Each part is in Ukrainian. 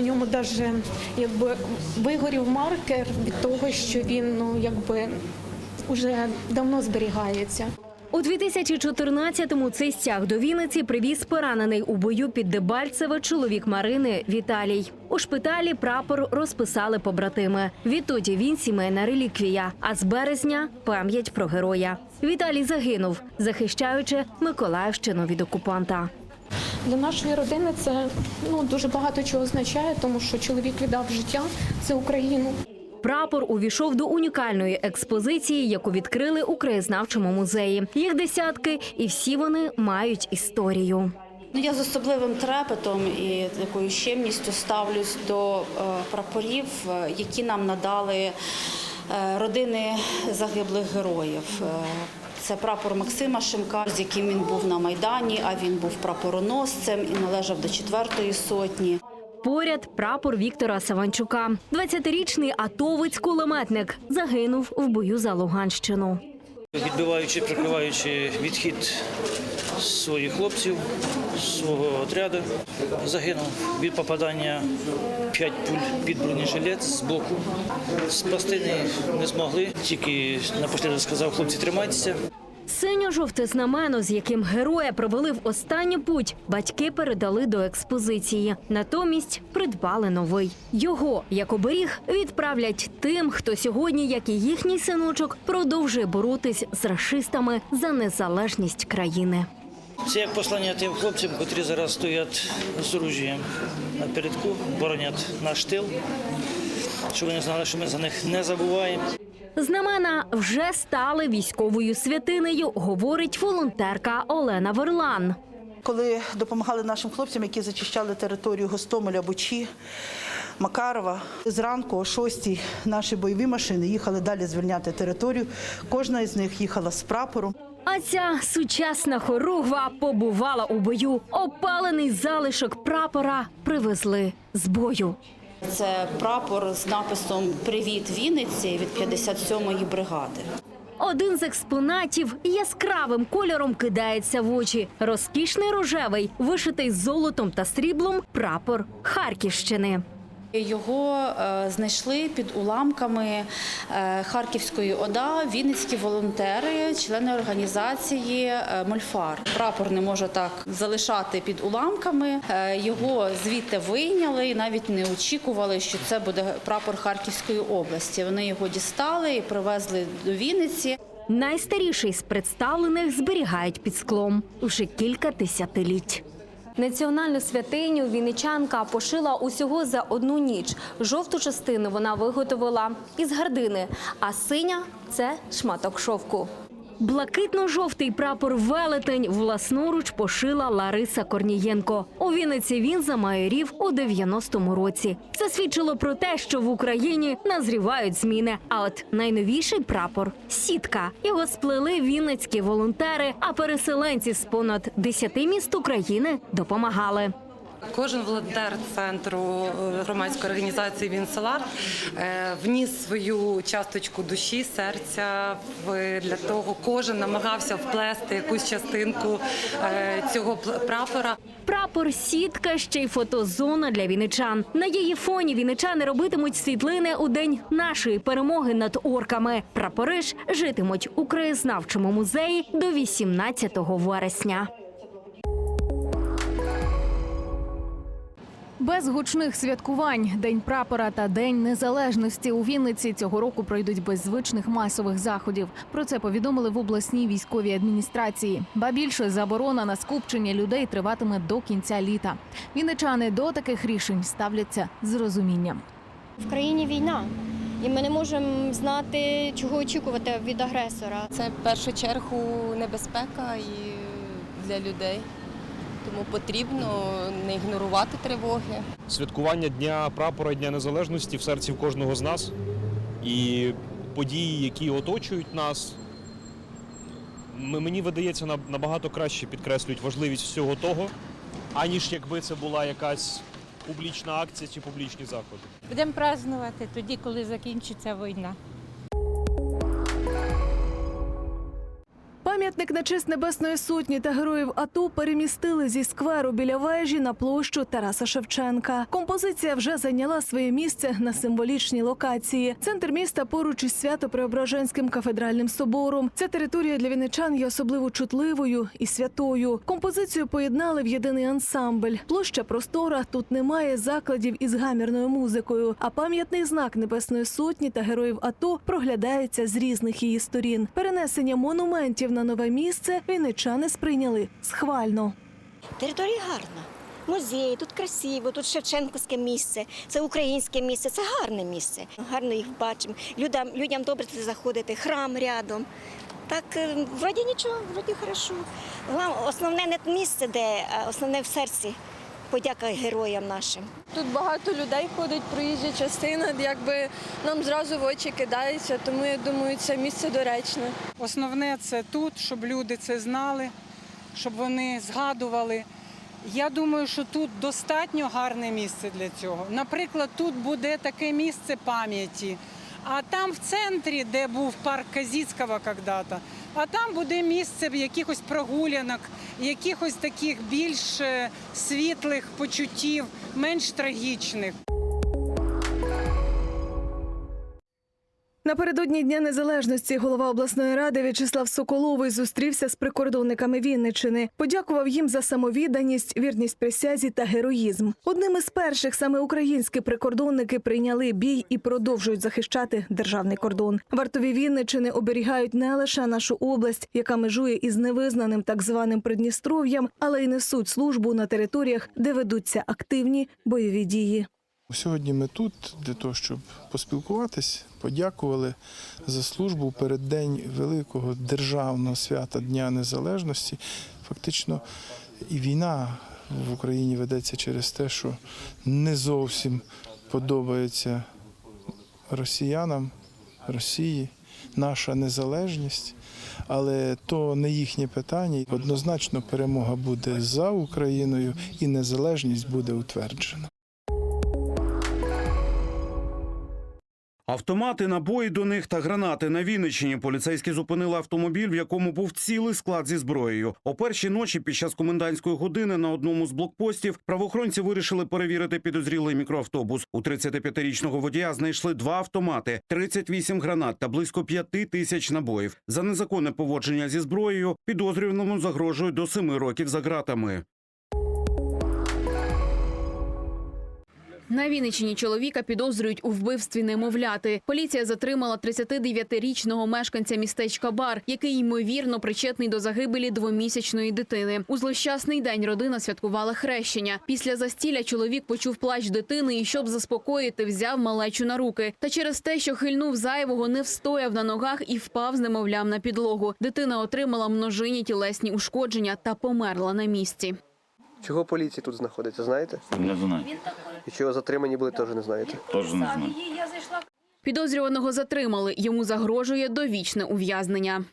на ньому навіть якби вигорів маркер від того, що він ну якби вже давно зберігається. У 2014-му цей стяг до Вінниці привіз поранений у бою під Дебальцеве чоловік Марини Віталій. У шпиталі прапор розписали побратими. Відтоді він сімейна реліквія. А з березня пам'ять про героя. Віталій загинув, захищаючи Миколаївщину від окупанта. Для нашої родини це ну дуже багато чого означає, тому що чоловік віддав життя за Україну. Прапор увійшов до унікальної експозиції, яку відкрили у краєзнавчому музеї. Їх десятки, і всі вони мають історію. Ну, я з особливим трепетом і такою щемністю ставлюсь до е, прапорів, е, які нам надали е, родини загиблих героїв. Це прапор Максима Шимка, з яким він був на Майдані, а він був прапороносцем і належав до четвертої сотні. Поряд прапор Віктора Саванчука. 20-річний атовець-кулеметник загинув в бою за Луганщину. Відбиваючи, прикриваючи відхід своїх хлопців, свого отряду, загинув від попадання 5 пуль під бронежилет з боку. Спасти не, змогли, тільки напослідок сказав, хлопці, тримайтеся. Синьо-жовте знамено, з яким героя провели в останню путь, батьки передали до експозиції. Натомість придбали новий. Його, як оберіг, відправлять тим, хто сьогодні, як і їхній синочок, продовжує боротись з рашистами за незалежність країни. Це як послання тим хлопцям, котрі зараз стоять з оружієм напередку, боронять наш тил, щоб вони знали, що ми за них не забуваємо. Знамена вже стали військовою святинею, говорить волонтерка Олена Верлан. Коли допомагали нашим хлопцям, які зачищали територію Гостомеля, Бучі, Макарова, зранку о 6 наші бойові машини їхали далі звільняти територію. Кожна із них їхала з прапором. А ця сучасна хоругва побувала у бою. Опалений залишок прапора привезли з бою. Це прапор з написом Привіт Вінниці від 57-ї бригади. Один з експонатів яскравим кольором кидається в очі. Розкішний рожевий, вишитий золотом та сріблом прапор Харківщини. Його е, знайшли під уламками е, Харківської ОДА вінницькі волонтери, члени організації е, Мольфар. Прапор не може так залишати під уламками. Його звідти вийняли і навіть не очікували, що це буде прапор Харківської області. Вони його дістали і привезли до Вінниці. Найстаріший з представлених зберігають під склом уже кілька десятиліть. Національну святиню вінничанка пошила усього за одну ніч. Жовту частину вона виготовила із гардини, а синя це шматок шовку. Блакитно-жовтий прапор велетень власноруч пошила Лариса Корнієнко. У Вінниці він замайорів у 90-му році. Це свідчило про те, що в Україні назрівають зміни. А от найновіший прапор сітка. Його сплели вінницькі волонтери, а переселенці з понад 10 міст України допомагали. Кожен волонтер центру е, громадської організації Вінселар е, вніс свою часточку душі, серця для того. Кожен намагався вплести якусь частинку е, цього прапора. Прапор сітка ще й фотозона для вінничан. На її фоні вінничани робитимуть світлини у день нашої перемоги над орками. Прапори ж житимуть у краєзнавчому музеї до 18 вересня. Без гучних святкувань День прапора та День незалежності у Вінниці цього року пройдуть без звичних масових заходів. Про це повідомили в обласній військовій адміністрації. Ба більше заборона на скупчення людей триватиме до кінця літа. Вінничани до таких рішень ставляться з розумінням. В країні війна, і ми не можемо знати, чого очікувати від агресора. Це в першу чергу небезпека і для людей. Тому потрібно не ігнорувати тривоги. святкування Дня прапора Дня Незалежності в серці кожного з нас і події, які оточують нас. Мені видається, на- набагато краще підкреслюють важливість всього того, аніж якби це була якась публічна акція чи публічні заходи. Будемо празднувати тоді, коли закінчиться війна. Пам'ятник на честь Небесної Сотні та героїв АТО перемістили зі скверу біля вежі на площу Тараса Шевченка. Композиція вже зайняла своє місце на символічній локації. Центр міста поруч із Свято-Преображенським кафедральним собором. Ця територія для вінничан є особливо чутливою і святою. Композицію поєднали в єдиний ансамбль. Площа простора тут немає закладів із гамірною музикою. А пам'ятний знак Небесної Сотні та героїв АТО проглядається з різних її сторін. Перенесення монументів на нове місце вінничани сприйняли схвально. Територія гарна. Музей, тут красиво, тут Шевченківське місце, це українське місце, це гарне місце. Гарно їх бачимо. Людям, людям добре туди заходити, храм рядом. Так, е, вроді нічого, вроді хорошо. Основне не місце, де основне в серці. Подяка героям нашим. Тут багато людей ходить, проїжджа частина, якби нам зразу в очі кидається, тому я думаю, це місце доречне. Основне це тут, щоб люди це знали, щоб вони згадували. Я думаю, що тут достатньо гарне місце для цього. Наприклад, тут буде таке місце пам'яті. А там в центрі, де був парк Казіцького когда-то, а там буде місце якихось прогулянок, якихось таких більш е, світлих почуттів, менш трагічних. Напередодні Дня Незалежності голова обласної ради В'ячеслав Соколовий зустрівся з прикордонниками Вінничини. Подякував їм за самовідданість, вірність присязі та героїзм. Одним із перших саме українські прикордонники прийняли бій і продовжують захищати державний кордон. Вартові Вінничини оберігають не лише нашу область, яка межує із невизнаним так званим Придністров'ям, але й несуть службу на територіях, де ведуться активні бойові дії. Сьогодні ми тут для того, щоб поспілкуватись, подякували за службу у переддень великого державного свята Дня Незалежності. Фактично, і війна в Україні ведеться через те, що не зовсім подобається росіянам, Росії, наша незалежність. Але то не їхнє питання. Однозначно перемога буде за Україною і незалежність буде утверджена. Автомати, набої до них та гранати на Вінниччині. Поліцейські зупинили автомобіль, в якому був цілий склад зі зброєю. О першій ночі під час комендантської години на одному з блокпостів правоохоронці вирішили перевірити підозрілий мікроавтобус. У 35-річного водія знайшли два автомати, 38 гранат та близько 5 тисяч набоїв. За незаконне поводження зі зброєю підозрюваному загрожують до 7 років за ґратами. На Вінниччині чоловіка підозрюють у вбивстві немовляти. Поліція затримала 39-річного мешканця містечка Бар, який ймовірно причетний до загибелі двомісячної дитини. У злощасний день родина святкувала хрещення. Після застілля чоловік почув плач дитини і, щоб заспокоїти, взяв малечу на руки. Та через те, що хильнув зайвого, не встояв на ногах і впав з немовлям на підлогу. Дитина отримала множинні тілесні ушкодження та померла на місці. Чого поліція тут знаходиться, знаєте? Не знаю. І чого затримані були, теж не знаєте. Теж не знаю. Підозрюваного затримали. Йому загрожує довічне ув'язнення.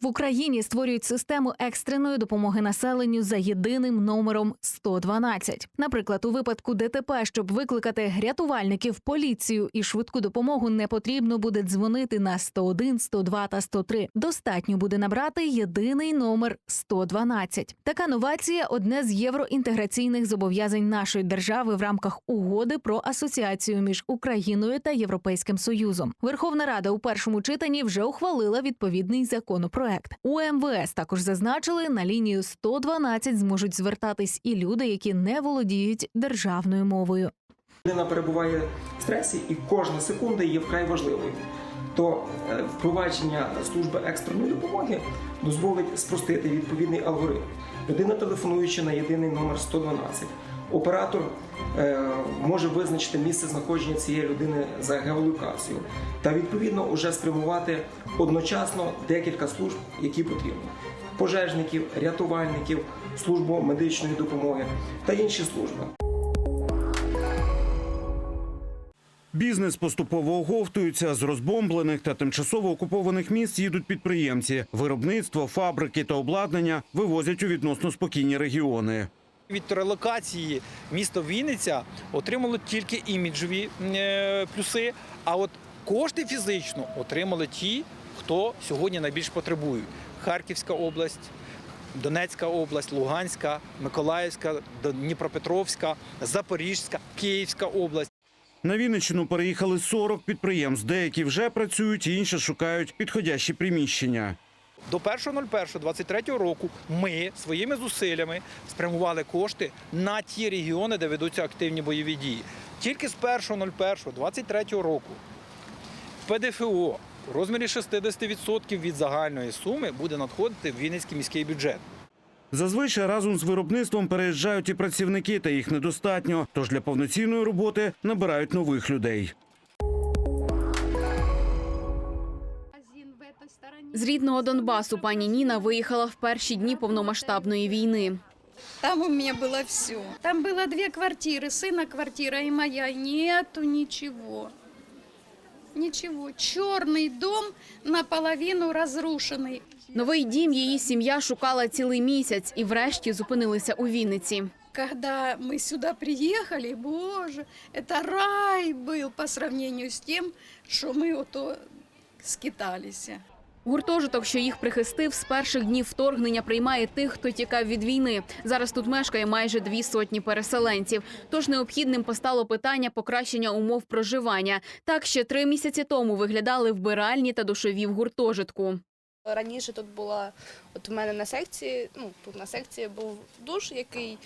В Україні створюють систему екстреної допомоги населенню за єдиним номером 112. Наприклад, у випадку ДТП, щоб викликати рятувальників, поліцію і швидку допомогу, не потрібно буде дзвонити на 101, 102 та 103. Достатньо буде набрати єдиний номер 112. Така новація одне з євроінтеграційних зобов'язань нашої держави в рамках угоди про асоціацію між Україною та Європейським Союзом. Верховна Рада у першому читанні вже ухвалила відповідний законопроект. У МВС також зазначили, на лінію 112 зможуть звертатись і люди, які не володіють державною мовою. Людина перебуває в стресі, і кожна секунда є вкрай важливою. То е, впровадження служби екстреної допомоги дозволить спростити відповідний алгоритм. Людина, телефонуючи на єдиний номер 112, оператор е, може визначити місце знаходження цієї людини за геолокацією та відповідно уже спрямувати одночасно декілька служб, які потрібні: пожежників, рятувальників, службу медичної допомоги та інші служби. Бізнес поступово оговтується з розбомблених та тимчасово окупованих міст їдуть підприємці. Виробництво, фабрики та обладнання вивозять у відносно спокійні регіони. Від релокації місто Вінниця отримало тільки іміджові е, плюси, а от кошти фізично отримали ті, хто сьогодні найбільш потребують. Харківська область, Донецька область, Луганська, Миколаївська, Дніпропетровська, Запорізька, Київська область. На Вінниччину переїхали 40 підприємств. Деякі вже працюють, інші шукають підходящі приміщення. До 1.01.23 року ми своїми зусиллями спрямували кошти на ті регіони, де ведуться активні бойові дії. Тільки з 1.01.23 року ПДФО в розмірі 60% від загальної суми буде надходити в Вінницький міський бюджет. Зазвичай разом з виробництвом переїжджають і працівники, та їх недостатньо. Тож для повноцінної роботи набирають нових людей. З рідного Донбасу пані Ніна виїхала в перші дні повномасштабної війни. Там у меня было все. Там было две квартиры, сына квартира и моя. Нету ничего. Ничего. Черный дом наполовину разрушенный. Новий дім її сім'я шукала цілий місяць і врешті зупинилися у Вінниці. Когда мы сюда приехали, боже, это рай был по сравнению с тем, что мы вот то скитались. Гуртожиток, що їх прихистив, з перших днів вторгнення приймає тих, хто тікав від війни. Зараз тут мешкає майже дві сотні переселенців. Тож необхідним постало питання покращення умов проживання. Так ще три місяці тому виглядали вбиральні та душові в гуртожитку. Раніше тут була, от у мене на секції, ну тут на секції був душ, який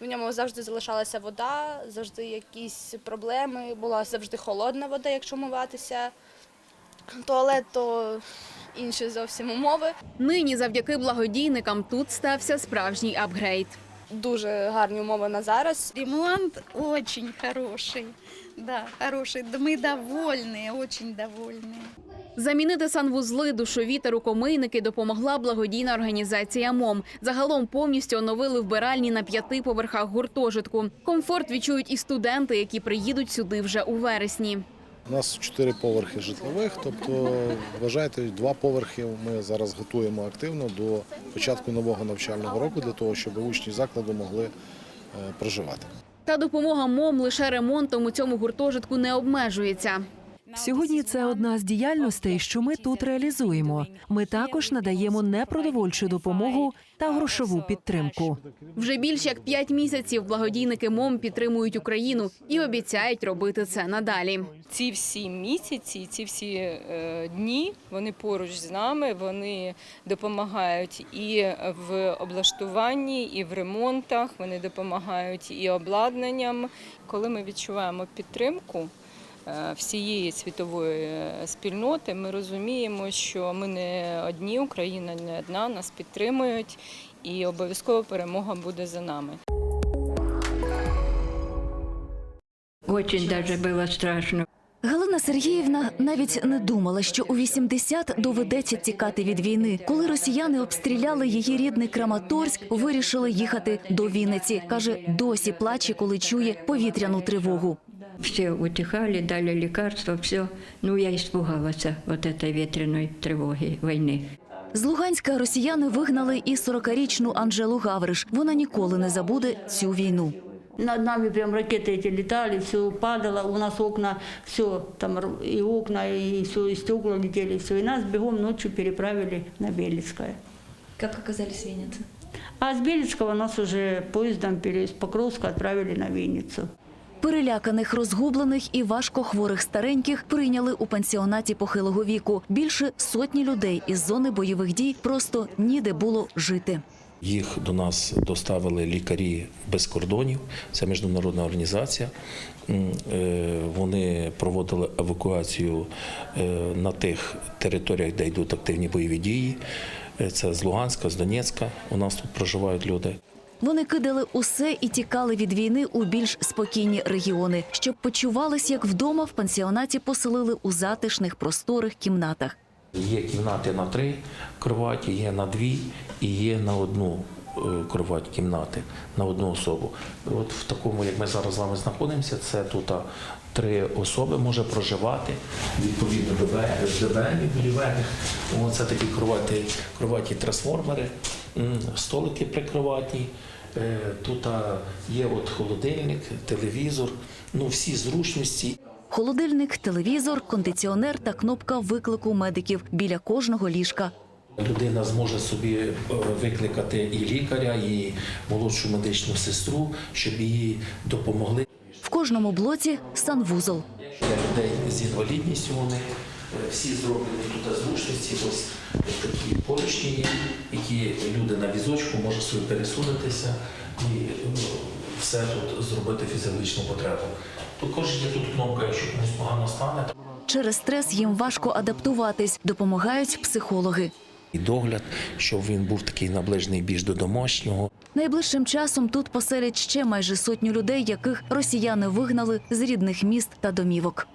в ньому завжди залишалася вода, завжди якісь проблеми, була завжди холодна вода, якщо миватися. Туалет то інші зовсім умови. Нині, завдяки благодійникам, тут стався справжній апгрейд. Дуже гарні умови на зараз. Ремонт очень хороший. Да, хороший. Да Мы довольны, очень довольны. Замінити санвузли, душові та рукомийники допомогла благодійна організація МОМ. Загалом повністю оновили вбиральні на п'яти поверхах гуртожитку. Комфорт відчують і студенти, які приїдуть сюди вже у вересні. У нас чотири поверхи житлових, тобто вважайте, два поверхи ми зараз готуємо активно до початку нового навчального року для того, щоб учні закладу могли е, проживати. Та допомога МОМ лише ремонтом у цьому гуртожитку не обмежується. Сьогодні це одна з діяльностей, що ми тут реалізуємо. Ми також надаємо непродовольчу допомогу та грошову підтримку. Вже більш як п'ять місяців благодійники МОМ підтримують Україну і обіцяють робити це надалі. ці всі місяці, ці всі е, дні вони поруч з нами, вони допомагають і в облаштуванні, і в ремонтах, вони допомагають і обладнанням. Коли ми відчуваємо підтримку всієї світової е, спільноти, ми розуміємо, що ми не одні, Україна не одна, нас підтримують, і обов'язково перемога буде за нами. Очень даже было страшно. Галина Сергіївна навіть не думала, що у 80 доведеться тікати від війни. Коли росіяни обстріляли її рідний Краматорськ, вирішили їхати до Вінниці. каже, досі плаче, коли чує повітряну тривогу. Все утихали, дали лекарства, все. Ну, я испугалась вот этой ветреной тревоги войны. З Луганська росіяни вигнали і 40-річну Анжелу Гавриш. Вона ніколи не забуде цю війну. Над нами прям ракеты эти летали, все падало, у нас окна, все, там р- и окна, и все, и стекла летели, все. И нас бегом ночью переправили на Белецкое. Как оказались в Виннице? А с Белецкого нас уже поездом пере- с Покровска отправили на Винницу. Переляканих, розгублених і важкохворих стареньких прийняли у пансіонаті похилого віку. Більше сотні людей із зони бойових дій просто ніде було жити. Їх до нас доставили лікарі без кордонів. Це міжнародна організація. Е, Вони проводили евакуацію е, на тих територіях, де йдуть активні бойові дії. Е, Це з Луганська, з Донецька. У нас тут проживають люди. Вони кидали усе і тікали від війни у більш спокійні регіони. Щоб почувались як вдома, в пансіонаті поселили у затишних просторих кімнатах. Є кімнати на три кроваті, є на дві і є на одну е, кровать кімнати, на одну особу. От в такому, як ми зараз з вами знаходимося, це тут три особи може проживати відповідно до ве- до венів. Це такі кроваті, кроваті трансформери, столики прикроватні. Е, Тут є от холодильник, телевізор, ну всі зручності. Холодильник, телевізор, кондиціонер та кнопка виклику медиків біля кожного ліжка. Людина зможе собі е, викликати і лікаря, і молодшу медичну сестру, щоб їй допомогли. В кожному блоці санвузол. Для людей з інвалідністю вони е, всі зроблені тут зручності. Ось є, які люди на візочку можуть собі пересунутися і ну, все тут зробити фізіологічну потребу. Також є тут кнопка, якщо комусь погано стане. Через стрес їм важко адаптуватись, допомагають психологи. І догляд, щоб він був такий наближений більш до домашнього. Найближчим часом тут поселять ще майже сотню людей, яких росіяни вигнали з рідних міст та домівок.